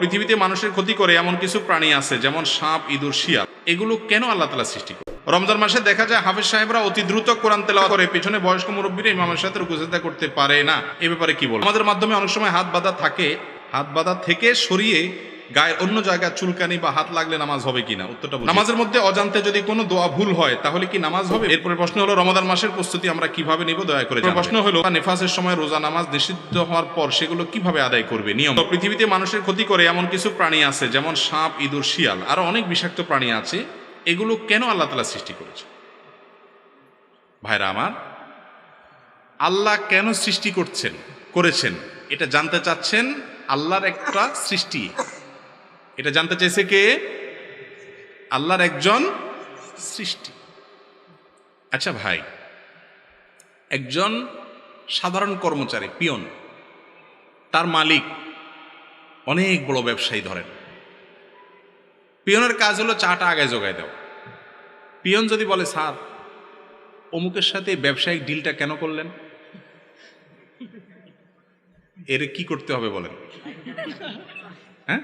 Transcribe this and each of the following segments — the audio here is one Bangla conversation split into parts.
পৃথিবীতে মানুষের ক্ষতি করে এমন কিছু প্রাণী আছে, যেমন সাপ, ইঁদুর, শিয়াল। এগুলো কেন আল্লাহ তালা সৃষ্টি করে? রমজান মাসে দেখা যায় হাফেজ সাহেবরা অতি দ্রুত কোরআন তেলা করে। পেছনে বয়স্ক মুরব্বীরা ইমামের সাথে রুকুজেদা করতে পারে না। এ ব্যাপারে কি বল আমাদের মাধ্যমে অনেক সময় হাত বাঁধা থাকে। হাত বাঁধা থেকে সরিয়ে গায়ের অন্য জায়গায় চুলকানি বা হাত লাগলে নামাজ হবে কিনা? উত্তরটা নামাজের মধ্যে অজান্তে যদি কোনো দোয়া ভুল হয় তাহলে কি নামাজ হবে? এরপরে প্রশ্ন হলো রমাদান মাসের প্রস্তুতি আমরা কীভাবে নিব? দয়া করে প্রশ্ন হলো নেফাসের সময় রোজা নামাজ নিষিদ্ধ হওয়ার পর সেগুলো কীভাবে আদায় করবে? নিয়ম। পৃথিবীতে মানুষের ক্ষতি করে এমন কিছু প্রাণী আছে যেমন সাপ ইঁদুর শিয়াল আরও অনেক বিষাক্ত প্রাণী আছে। এগুলো কেন আল্লাহ তালা সৃষ্টি করেছে? ভাইরা আমার আল্লাহ কেন সৃষ্টি করছেন করেছেন? এটা জানতে চাচ্ছেন আল্লাহর একটা সৃষ্টি। এটা জানতে চাইছে কে? আল্লাহর একজন সৃষ্টি। আচ্ছা ভাই, একজন সাধারণ কর্মচারী, পিয়ন। তার মালিক অনেক বড় ব্যবসায়ী ধরেন। পিয়নের কাজ হলো চাটা আগে জোগায় দাও পিয়ন যদি বলে, স্যার, অমুকের সাথে ব্যবসায়িক ডিলটা কেন করলেন? এর কি করতে হবে বলেন? হ্যাঁ?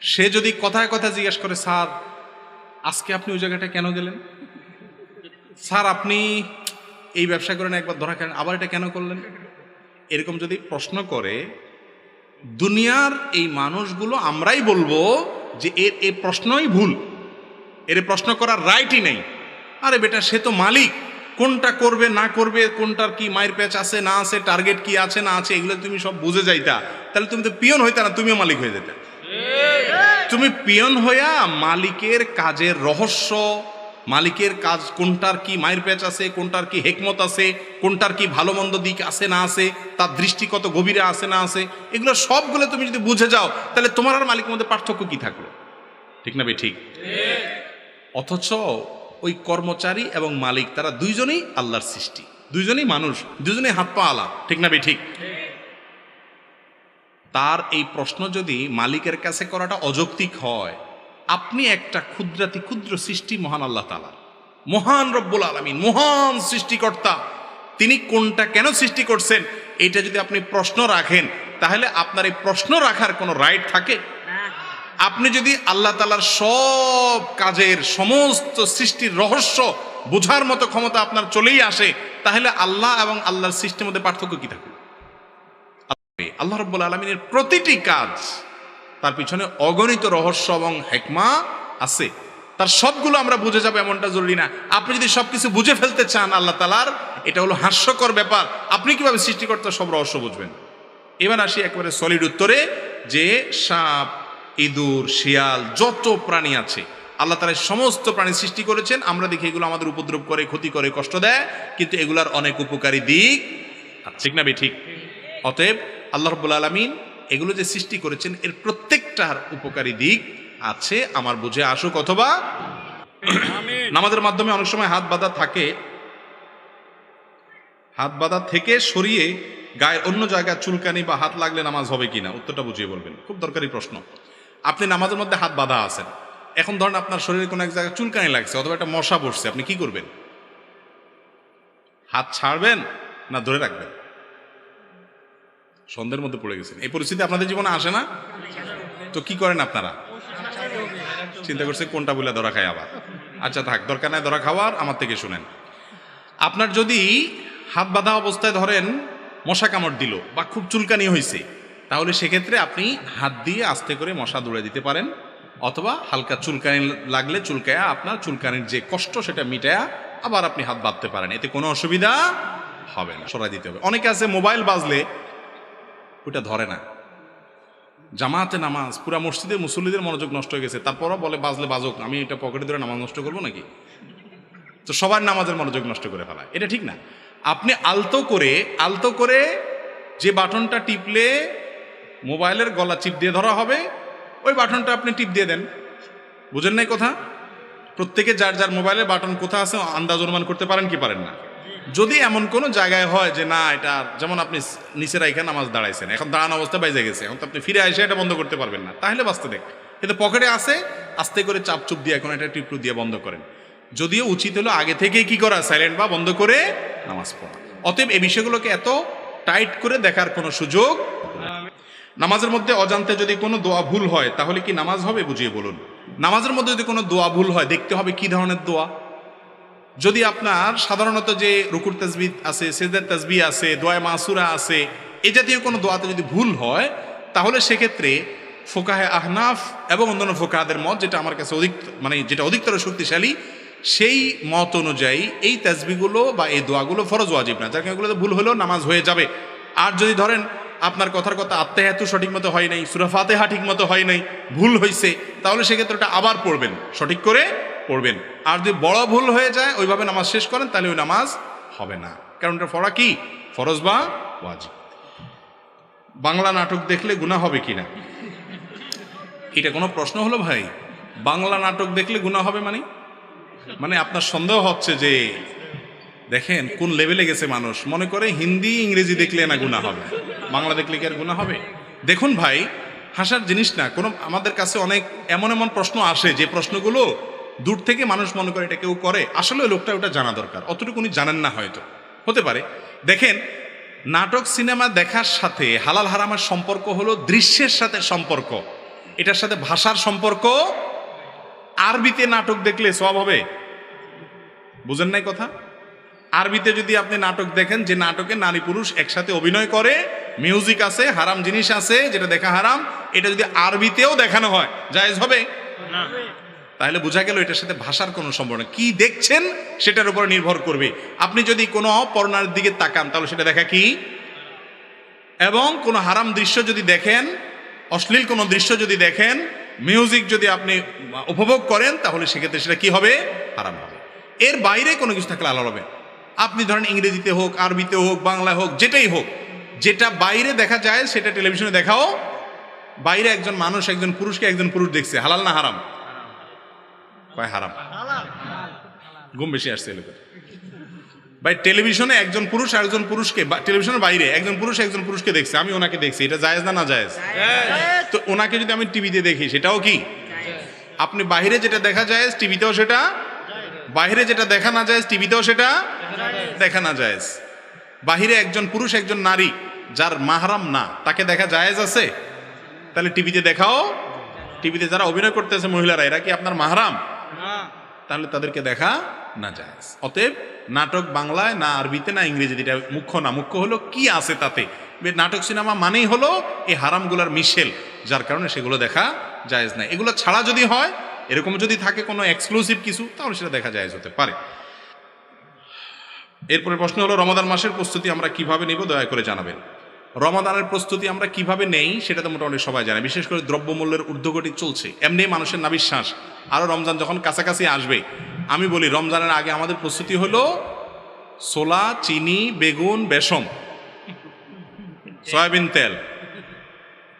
সে যদি কথায় কথা জিজ্ঞেস করে, স্যার, আজকে আপনি ওই জায়গাটা কেন গেলেন? স্যার, আপনি এই ব্যবসা করেন একবার ধরা খেলেন, আবার এটা কেন করলেন? এরকম যদি প্রশ্ন করে, দুনিয়ার এই মানুষগুলো আমরাই বলব যে এর, এ প্রশ্নই ভুল। এর প্রশ্ন করার রাইটই নেই। আরে বেটা, সে তো মালিক। কোনটা করবে, না করবে, কোনটার কি মায়ের প্যাচ আছে, না আছে টার্গেট কি আছে, না আছে, এগুলো তুমি সব বুঝে যাইতা। তাহলে তুমি তো পিয়ন হইতা না, তুমিও মালিক হয়ে যেতে তুমি পিয়ন হইয়া মালিকের কাজের রহস্য, মালিকের কাজ কোনটার কি মায়ের প্যাচ আছে, কোনটার কি হেকমত আছে, কোনটার কি ভালো মন্দ দিক আছে না আছে, তার দৃষ্টি কত গভীরে আছে না আছে, এগুলো সবগুলো তুমি যদি বুঝে যাও, তাহলে তোমার আর মালিকের মধ্যে পার্থক্য কি থাকল? ঠিক না বে ঠিক। অথচ ওই কর্মচারী এবং মালিক, তারা দুইজনেই আল্লাহর সৃষ্টি, দুইজনেই মানুষ দুজনেই হাত পা আলা। ঠিক না বে ঠিক। তার এই প্রশ্ন যদি মালিকের কাছে করাটা অযৌক্তিক হয়, আপনি একটা ক্ষুদ্রাতি ক্ষুদ্র সৃষ্টি মহান আল্লাহ তালা মহান রব্বুল আলমিন, মহান সৃষ্টিকর্তা। তিনি কোনটা কেন সৃষ্টি করছেন, এটা যদি আপনি প্রশ্ন রাখেন, তাহলে আপনার এই প্রশ্ন রাখার কোনো রাইট থাকে? আপনি যদি আল্লাহ তালার সব কাজের সমস্ত সৃষ্টির রহস্য বোঝার মতো ক্ষমতা আপনার চলেই আসে, তাহলে আল্লাহ এবং আল্লাহর সৃষ্টির মধ্যে পার্থক্য কি থাকে? আল্লাহ রব্বুল আলমিনের প্রতিটি কাজ, তার পিছনে অগণিত রহস্য এবং হেকমা আছে। তার সবগুলো আমরা বুঝে যাব এমনটা জরুরি না। আপনি যদি সবকিছু বুঝে ফেলতে চান আল্লাহ তালার এটা হলো হাস্যকর ব্যাপার। আপনি কীভাবে সৃষ্টিকর্তা সব রহস্য বুঝবেন? এবার আসি একেবারে সলিড উত্তরে, যে সাপ, ইঁদুর, শিয়াল, যত প্রাণী আছে, আল্লাহ তালা সমস্ত প্রাণী সৃষ্টি করেছেন। আমরা দেখি এগুলো আমাদের উপদ্রব করে, ক্ষতি করে, কষ্ট দেয়, কিন্তু এগুলার অনেক উপকারী দিক ঠিক না বে, ঠিক? অতএব আল্লাহ রব্বুল আলমিন এগুলো যে সৃষ্টি করেছেন এর প্রত্যেকটার উপকারী দিক আছে আমার বুঝে আসুক অথবা নামাজের মাধ্যমে অনেক সময় হাত বাঁধা থাকে। হাত বাঁধা থেকে সরিয়ে গায়ের অন্য জায়গায় চুলকানি বা হাত লাগলে নামাজ হবে কিনা উত্তরটা বুঝিয়ে বলবেন। খুব দরকারি প্রশ্ন। আপনি নামাজের মধ্যে হাত বাঁধা আছেন। এখন ধরেন আপনার শরীরে কোনো এক জায়গায় চুলকানি লাগছে অথবা একটা মশা বসছে আপনি কি করবেন? হাত ছাড়বেন না ধরে রাখবেন? সন্ধ্যের মধ্যে পড়ে গেছেন। এই পরিস্থিতি আপনাদের জীবনে আসে না? তো কি করেন আপনারা? চিন্তা করছে কোনটা বলে ধরা খায় আবার। আচ্ছা থাক, দরকার নাই ধরা খাওয়ার, আমার থেকে শুনেন। আপনার যদি হাত বাঁধা অবস্থায় ধরেন, মশা কামড় দিল বা খুব চুলকানি হয়েছে তাহলে সেক্ষেত্রে আপনি হাত দিয়ে আস্তে করে মশা দৌড়ে দিতে পারেন, অথবা হালকা চুলকানি লাগলে চুলকায়া আপনার চুলকানির যে কষ্ট সেটা মিটায়া আবার আপনি হাত বাঁধতে পারেন। এতে কোনো অসুবিধা হবে না, সরাই দিতে হবে। অনেকে আছে মোবাইল বাজলে ওটা ধরে না। জামাতে নামাজ, পুরা মসজিদে মুসল্লিদের মনোযোগ নষ্ট হয়ে গেছে। তারপরও বলে, বাজলে বাজক, আমি এটা পকেটে ধরে নামাজ নষ্ট করব নাকি? তো সবার নামাজের মনোযোগ নষ্ট করে ফেলা। এটা ঠিক না। আপনি আলতো করে আলতো করে যে বাটনটা টিপলে মোবাইলের গলা চিপ দিয়ে ধরা হবে, ওই বাটনটা আপনি টিপ দিয়ে দেন। বুঝেন নাই কথা? প্রত্যেকে যার যার মোবাইলের বাটন কোথা আছে, আন্দাজ অনুমান করতে পারেন কি পারেন না? যদি এমন কোনো জায়গায় হয় যে না, এটা যেমন আপনি নিচে রাইখা নামাজ দাঁড়াইছেন, এখন দাঁড়ানো অবস্থা বাইজে গেছে, এখন তো আপনি ফিরে এসে এটা বন্ধ করতে পারবেন না। তাহলে বাঁচতে দেখ। কিন্তু পকেটে আছে, আস্তে করে চাপ চুপ দিয়ে এখন এটা টিপটু দিয়ে বন্ধ করেন। যদিও উচিত হলো আগে থেকেই কি করা সাইলেন্ট বা বন্ধ করে নামাজ পড়া। অতএব এই বিষয়গুলোকে এত টাইট করে দেখার কোনো সুযোগ নামাজের মধ্যে অজান্তে যদি কোনো দোয়া ভুল হয়, তাহলে কি নামাজ হবে বুঝিয়ে বলুন? নামাজের মধ্যে যদি কোনো দোয়া ভুল হয়, দেখতে হবে কি ধরনের দোয়া? যদি আপনার সাধারণত যে রুকুর তাজবি আছে সেদের তাজবি আছে দোয়া মাসুরা আছে, এ জাতীয় কোনো দোয়াতে যদি ভুল হয়, তাহলে সেক্ষেত্রে ফোকাহে আহনাফ এবং অন্যান্য ফোকাহাদের মত, যেটা আমার কাছে অধিক মানে যেটা অধিকতর শক্তিশালী, সেই মত অনুযায়ী এই তাজবিগুলো বা এই দোয়াগুলো ফরজ ওয়াজিব না। যার কারণে এগুলোতে ভুল হলেও নামাজ হয়ে যাবে। আর যদি ধরেন আপনার কথার কথা আত্মাহাতু সঠিক মতো হয় নাই, সুরা ফাতেহা ঠিক মতো হয় নাই, ভুল হয়েছে তাহলে সেক্ষেত্রে ওটা আবার পড়বেন। সঠিক করে পড়বেন। আর যদি বড় ভুল হয়ে যায়, ওইভাবে নামাজ শেষ করেন, তাহলে ওই নামাজ হবে না। কারণ ওটা ফরা কি? ফরজ বা ওয়াজিব? বাংলা নাটক দেখলে গুণা হবে কি না? এটা কোনো প্রশ্ন হলো ভাই? বাংলা নাটক দেখলে গুণা হবে মানে? মানে আপনার সন্দেহ হচ্ছে যে, দেখেন, কোন লেভেলে গেছে মানুষ? মনে করে হিন্দি, ইংরেজি দেখলে না গুণা হবে। বাংলা দেখলে কি আর গুণা হবে? দেখুন ভাই, হাসার জিনিস না। কোনো, আমাদের কাছে অনেক এমন এমন প্রশ্ন আসে, যে প্রশ্নগুলো দূর থেকে মানুষ মনে করে এটা কেউ করে, আসলে লোকটা ওটা জানা দরকার। অতটুকু উনি জানেন না হয়তো। হতে পারে। দেখেন, নাটক, সিনেমা দেখার সাথে হালাল হারামের সম্পর্ক হলো দৃশ্যের সাথে সম্পর্ক। এটার সাথে ভাষার সম্পর্ক। আরবিতে নাটক দেখলে সব হবে। বুঝেন নাই কথা? আরবিতে যদি আপনি নাটক দেখেন, যে নাটকে নারী পুরুষ একসাথে অভিনয় করে, মিউজিক আছে, হারাম জিনিস আছে, যেটা দেখা হারাম, এটা যদি আরবিতেও দেখানো হয়, জায়েজ হবে? তাহলে বোঝা গেল এটার সাথে ভাষার কোনো সম্পর্ক। কি দেখছেন সেটার উপর নির্ভর করবে। আপনি যদি কোনো পর্নার দিকে তাকান, তাহলে সেটা দেখা কি? এবং কোনো হারাম দৃশ্য যদি দেখেন, অশ্লীল কোনো দৃশ্য যদি দেখেন, মিউজিক যদি আপনি উপভোগ করেন, তাহলে সেক্ষেত্রে সেটা কি হবে? হারাম হবে। এর বাইরে কোনো কিছু থাকলে আলাদা হবে। আপনি ধরেন ইংরেজিতে হোক, আরবিতে হোক, বাংলায় হোক, যেটাই হোক, যেটা বাইরে দেখা যায়, সেটা টেলিভিশনে দেখাও। বাইরে একজন মানুষ, একজন পুরুষকে একজন পুরুষ দেখছে, হালাল না হারাম? কয় হারাম? ঘুম বেশি আসছে এলাকার ভাই টেলিভিশনে একজন পুরুষ একজন পুরুষকে টেলিভিশনের বাইরে একজন পুরুষ একজন পুরুষকে দেখছে আমি ওনাকে দেখছি এটা জায়েজ না না জায়েজ? তো ওনাকে যদি আমি টিভিতে দেখি সেটাও কি? আপনি বাইরে যেটা দেখা যায় টিভিতেও সেটা? বাইরে যেটা দেখা না যায় টিভিতেও সেটা? দেখা না যায় বাহিরে একজন পুরুষ একজন নারী যার মাহারাম না তাকে দেখা জায়েজ আছে? তাহলে টিভিতে দেখাও। টিভিতে যারা অভিনয় করতেছে মহিলারা এরা কি আপনার মাহারাম? তাহলে তাদেরকে দেখা না যায়। অতএব নাটক বাংলায়, না আরবিতে, না ইংরেজিতে, এটা মুখ্য না। মুখ্য হলো কি আছে তাতে? নাটক সিনেমা মানেই হলো এই হারামগুলার মিশেল, যার কারণে সেগুলো দেখা জায়েজ নাই। এগুলো ছাড়া যদি হয়, এরকম যদি থাকে কোনো এক্সক্লুসিভ কিছু, তাহলে সেটা দেখা জায়েজ হতে পারে। এরপরে প্রশ্ন হলো, রমাদান মাসের প্রস্তুতি আমরা কীভাবে নিব, দয়া করে জানাবেন। রমাদানের প্রস্তুতি আমরা কীভাবে নেই, সেটা তো মোটামুটি সবাই জানে। বিশেষ করে দ্রব্যমূল্যের ঊর্ধ্বগতি চলছে। এমনি মানুষের নাবিশ্বাস। আরও রমজান যখন কাছাকাছি আসবে, আমি বলি রমজানের আগে আমাদের প্রস্তুতি হলো সোলা চিনি, বেগুন বেসম সয়াবিন তেল।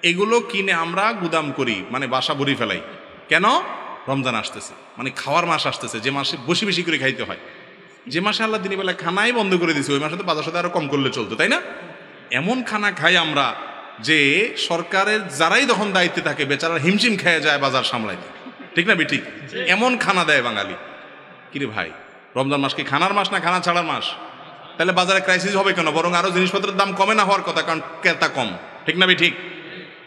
এগুলো কিনে আমরা গুদাম করি মানে বাসা ভরি ফেলাই। কেন? রমজান আসতেছে। মানে খাওয়ার মাস আসতেছে। যে মাসে বেশি বেশি করে খাইতে হয়। যে মাসে আল্লাহ দিনের বেলা খানাই বন্ধ করে দিছে, ওই মাসে তো বাজার সাথে আরও কম করলে চলতো, তাই না? এমন খানা খাই আমরা যে সরকারের যারাই তখন দায়িত্বে থাকে বেচারা হিমশিম খেয়ে যায় বাজার সামলাইতে ঠিক না ঠিক এমন খানা দেয় বাঙালি। কিরে ভাই রমজান মাস কি খানার মাস না খানা ছাড়ার মাস? তাহলে বাজারে ক্রাইসিস হবে কেন? বরং আরও জিনিসপত্রের দাম কমে না হওয়ার কথা কারণ ক্রেতা কম। ঠিক না ঠিক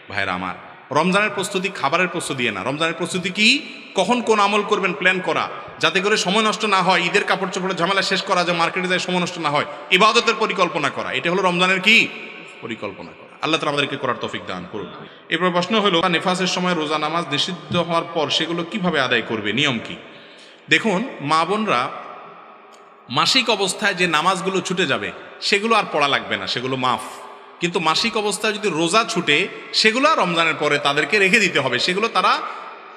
ভাইরা আমার রমজানের প্রস্তুতি খাবারের প্রস্তুতি না। রমজানের প্রস্তুতি কি? কখন কোন আমল করবেন প্ল্যান করা। যাতে করে সময় নষ্ট না হয়, ঈদের কাপড় চোপড়ের ঝামেলা শেষ করা, যে মার্কেটে যায় সময় নষ্ট না হয়, ইবাদতের পরিকল্পনা করা। এটা হলো রমজানের কি? পরিকল্পনা করা। আল্লাহ তালা আমাদেরকে করার তফিক দান করুন। এরপর প্রশ্ন হলো, নেফাসের সময় রোজা নামাজ নিষিদ্ধ হওয়ার পর সেগুলো কীভাবে আদায় করবে? নিয়ম কি? দেখুন, মা বোনরা মাসিক অবস্থায় যে নামাজগুলো ছুটে যাবে, সেগুলো আর পড়া লাগবে না, সেগুলো মাফ। কিন্তু মাসিক অবস্থায় যদি রোজা ছুটে, সেগুলো রমজানের পরে তাদেরকে রেখে দিতে হবে। সেগুলো তারা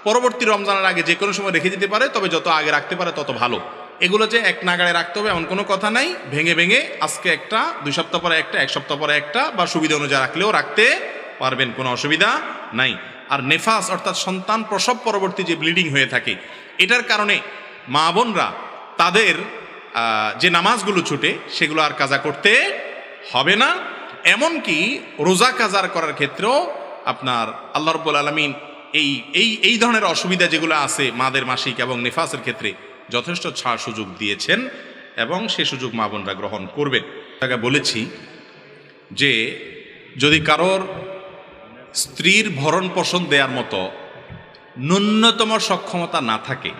পরবর্তী রমজানের আগে যে কোনো সময় রেখে দিতে পারে, তবে যত আগে রাখতে পারে তত ভালো। এগুলো যে এক নাগাড়ে রাখতে হবে এমন কোনো কথা নাই। ভেঙে ভেঙে আজকে একটা, দুই সপ্তাহ পরে একটা, এক সপ্তাহ পরে একটা, বা সুবিধা অনুযায়ী রাখলেও রাখতে পারবেন, কোনো অসুবিধা নাই। আর নেফাস অর্থাৎ সন্তান প্রসব পরবর্তী যে ব্লিডিং হয়ে থাকে, এটার কারণে মা বোনরা তাদের যে নামাজগুলো ছুটে, সেগুলো আর কাজা করতে হবে না। এমনকি রোজা কাজার করার ক্ষেত্রেও আপনার আল্লাহ রব্বুল আলমিন এই এই এই ধরনের অসুবিধা যেগুলো আছে মাদের মাসিক এবং নেফাসের ক্ষেত্রে যথেষ্ট ছাড় সুযোগ দিয়েছেন এবং সে সুযোগ মা বোনরা গ্রহণ করবেন। তাকে বলেছি যে যদি কারোর স্ত্রীর ভরণ পোষণ দেওয়ার মতো ন্যূনতম সক্ষমতা না থাকে,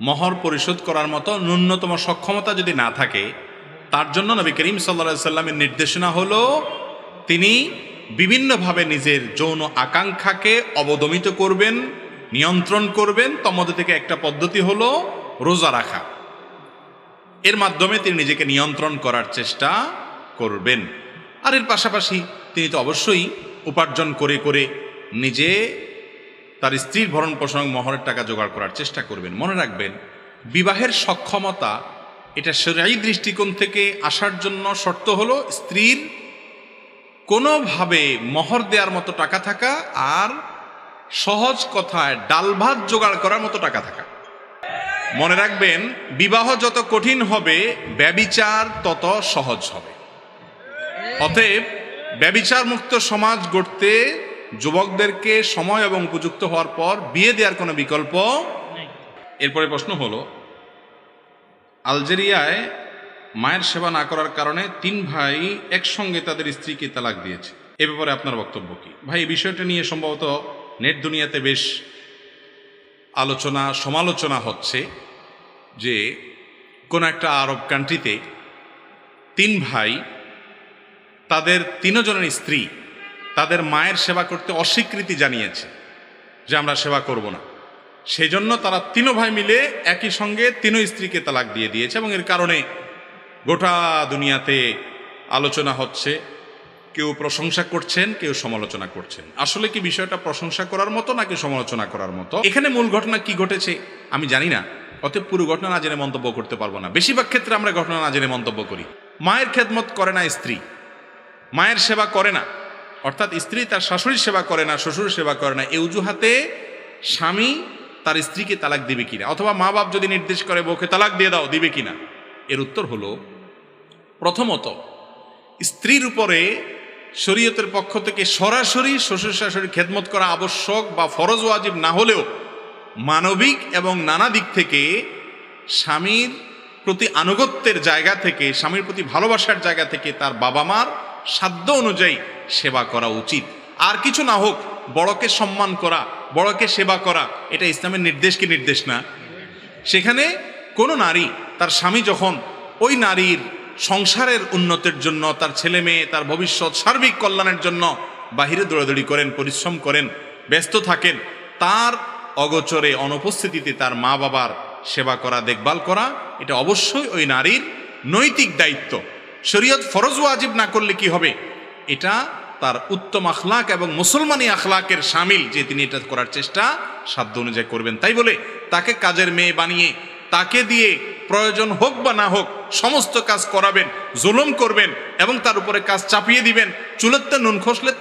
মহর পরিশোধ করার মতো ন্যূনতম সক্ষমতা যদি না থাকে তার জন্য নবী করিম সাল্লা সাল্লামের নির্দেশনা হলো, তিনি বিভিন্নভাবে নিজের যৌন আকাঙ্ক্ষাকে অবদমিত করবেন, নিয়ন্ত্রণ করবেন। তমধ্যে থেকে একটা পদ্ধতি হলো রোজা রাখা। এর মাধ্যমে তিনি নিজেকে নিয়ন্ত্রণ করার চেষ্টা করবেন। আর এর পাশাপাশি তিনি তো অবশ্যই উপার্জন করে করে নিজে তার স্ত্রীর ভরণ পোষণ মহরের টাকা জোগাড় করার চেষ্টা করবেন। মনে রাখবেন, বিবাহের সক্ষমতা এটা সেরাই দৃষ্টিকোণ থেকে আসার জন্য শর্ত হলো স্ত্রীর কোনোভাবে মহর দেওয়ার মতো টাকা থাকা আর সহজ কথায় ডাল ভাত জোগাড় করার মতো টাকা থাকা। মনে রাখবেন বিবাহ যত কঠিন হবে ব্যবিচার তত সহজ হবে। অতএব ব্যবিচার মুক্ত সমাজ গড়তে যুবকদেরকে সময় এবং উপযুক্ত হওয়ার পর বিয়ে দেওয়ার কোনো বিকল্প এরপরে প্রশ্ন হলো আলজেরিয়ায় মায়ের সেবা না করার কারণে তিন ভাই একসঙ্গে তাদের স্ত্রীকে তালাক দিয়েছে। এ ব্যাপারে আপনার বক্তব্য কি? ভাই, এই বিষয়টা নিয়ে সম্ভবত নেট দুনিয়াতে বেশ আলোচনা, সমালোচনা হচ্ছে যে কোনো একটা আরব কান্ট্রিতে তিন ভাই, তাদের তিনজনের স্ত্রী তাদের মায়ের সেবা করতে অস্বীকৃতি জানিয়েছে যে আমরা সেবা করব না। সেই জন্য তারা তিন ভাই মিলে একই সঙ্গে তিন স্ত্রীকে তালাক দিয়ে দিয়েছে এবং এর কারণে গোটা দুনিয়াতে আলোচনা হচ্ছে, কেউ প্রশংসা করছেন, কেউ সমালোচনা করছেন। আসলে কি বিষয়টা প্রশংসা করার মতো নাকি সমালোচনা করার মতো? এখানে মূল ঘটনা কি ঘটেছে আমি জানি না, অতএব পুরো ঘটনা না জেনে মন্তব্য করতে পারব না। বেশিরভাগ ক্ষেত্রে আমরা ঘটনা না জেনে মন্তব্য করি। মায়ের খেদমত করে না স্ত্রী। মায়ের সেবা করে না। অর্থাৎ স্ত্রী তার শাশুড়ির সেবা করে না শ্বশুর সেবা করে না। এই অজুহাতে স্বামী তার স্ত্রীকে তালাক দিবে কিনা? অথবা মা বাপ যদি নির্দেশ করে বউকে তালাক দিয়ে দাও, দিবে কিনা? এর উত্তর হলো, প্রথমত, স্ত্রীর উপরে শরীয়তের পক্ষ থেকে সরাসরি শ্বশুর শাশুড়ি খেদমত করা আবশ্যক বা ফরজ ওয়াজিব না হলেও মানবিক এবং নানা দিক থেকে স্বামীর প্রতি আনুগত্যের জায়গা থেকে, স্বামীর প্রতি ভালোবাসার জায়গা থেকে তার বাবা মার সাধ্য অনুযায়ী সেবা করা উচিত। আর কিছু না হোক বড়কে সম্মান করা, বড়কে সেবা করা, এটা ইসলামের নির্দেশ কি নির্দেশ না? সেখানে কোনো নারী, তার স্বামী যখন ওই নারীর সংসারের উন্নতির জন্য, তার ছেলে মেয়ে, তার ভবিষ্যৎ, সার্বিক কল্যাণের জন্য বাহিরে দৌড়াদৌড়ি করেন, পরিশ্রম করেন, ব্যস্ত থাকেন, তার অগোচরে, অনুপস্থিতিতে তার মা বাবার সেবা করা, দেখভাল করা, এটা অবশ্যই ওই নারীর নৈতিক দায়িত্ব। শরীয়ত ফরজ ওয়াজিব না করলে কি হবে? এটা তার উত্তম আখলাক এবং মুসলমানি আখলাকের সামিল যে তিনি এটা করার চেষ্টা সাধ্য অনুযায়ী করবেন। তাই বলে তাকে কাজের মেয়ে বানিয়ে, তাকে দিয়ে প্রয়োজন হোক বা না হোক সমস্ত কাজ করাবেন, জুলুম করবেন এবং তার উপরে কাজ চাপিয়ে দিবেন। চুলেতে নুন খসলে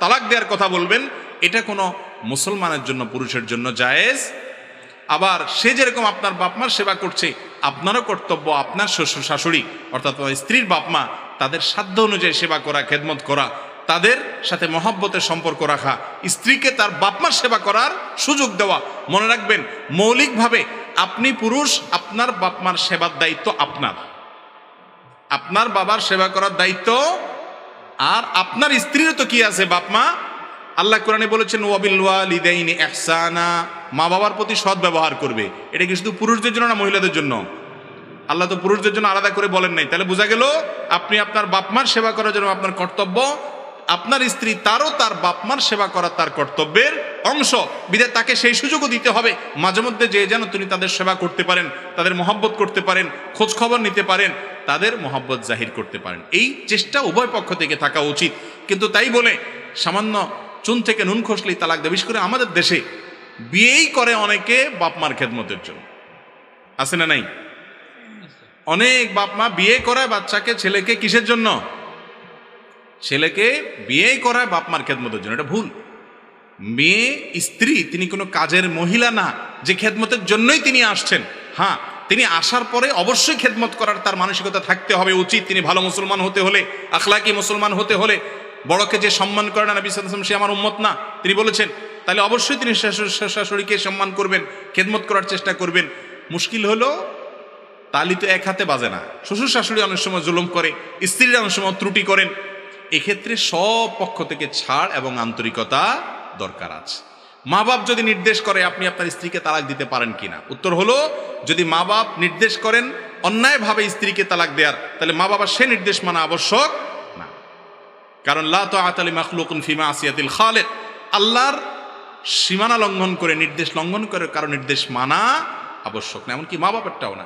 তালাক দেওয়ার কথা বলবেন। এটা কোনো মুসলমানের জন্য, পুরুষের জন্য জায়েজ। আবার সে যেরকম আপনার বাপমার সেবা করছে, আপনারও কর্তব্য আপনার শ্বশুর শাশুড়ি, অর্থাৎ স্ত্রীর বাপমা তাদের সাধ্য অনুযায়ী সেবা করা, খেদমত করা তাদের সাথে মহব্বতের সম্পর্ক রাখা, স্ত্রীকে তার বাপমার সেবা করার সুযোগ দেওয়া। মনে রাখবেন, মৌলিকভাবে আপনি পুরুষ, আপনার বাপমার সেবার দায়িত্ব আপনার। আপনার বাবার সেবা করার দায়িত্ব আর আপনার স্ত্রীরও তো কি আছে, বাপমা? আল্লাহ কোরআনে বলেছেন, ওয়াবিল ওয়ালিদাইনি ইহসানা। মা বাবার প্রতি সৎ ব্যবহার করবে। এটা কি শুধু পুরুষদের জন্য না মহিলাদের জন্য? আল্লাহ তো পুরুষদের জন্য আলাদা করে বলেন নাই। তাহলে বোঝা গেল, আপনি আপনার বাপমার সেবা করার জন্য আপনার কর্তব্য আপনার স্ত্রী তারও তার বাপমার সেবা করা তার কর্তব্যের অংশ। বিদে তাকে সেই সুযোগও দিতে হবে। মাঝে মধ্যে যে যেন তিনি তাদের সেবা করতে পারেন, তাদের মহব্বত করতে পারেন খোঁজ খবর নিতে পারেন, তাদের মহব্বত জাহির করতে পারেন। এই চেষ্টা উভয় পক্ষ থেকে থাকা উচিত। কিন্তু তাই বলে সামান্য চুন থেকে নুন খসলেই তালাক বিশেষ করে আমাদের দেশে বিয়েই করে অনেকে বাপমার খেদমতের জন্য। আছে না নাই? অনেক বাপমা বিয়ে করায় বাচ্চাকে, ছেলেকে কিসের জন্য? ছেলেকে বিয়ে করায় বাপ মার খেদমতের জন্য, এটা ভুল। মেয়ে, স্ত্রী, তিনি কোনো কাজের মহিলা না, যে খেদমতের জন্যই তিনি আসছেন। হ্যাঁ তিনি আসার পরে অবশ্যই খেদমত করার তার মানসিকতা থাকতে হবে, উচিত। তিনি ভালো মুসলমান হতে হলে, আখলাকি মুসলমান হতে হলে, বড়কে যে সম্মান করে না সাল্লাল্লাহু সে আমার উম্মত না। তিনি বলেছেন, তাহলে অবশ্যই তিনি শাশু- শাশুড়িকে সম্মান করবেন, খেদমত করার চেষ্টা করবেন। মুশকিল হলো, তালি তো এক হাতে বাজে না। শ্বশুর শাশুড়ি অনেক সময় জুলুম করে, স্ত্রীরা অনেক সময় ত্রুটি করেন। এক্ষেত্রে সব পক্ষ থেকে ছাড় এবং আন্তরিকতা দরকার আছে। মা বাপ যদি নির্দেশ করে আপনি আপনার স্ত্রীকে তালাক দিতে পারেন কিনা? উত্তর হলো, যদি মা বাপ নির্দেশ করেন অন্যায়ভাবে স্ত্রীকে তালাক দেওয়ার তাহলে মা বাবা সে নির্দেশ মানা আবশ্যক না। কারণ লা তো আতালি মাখলুকুন ফিমা আসিয়াতিল খালেক। আল্লাহর সীমানা লঙ্ঘন করে, নির্দেশ লঙ্ঘন করে কারও নির্দেশ মানা আবশ্যক না। এমনকি মা বাবারটাও না।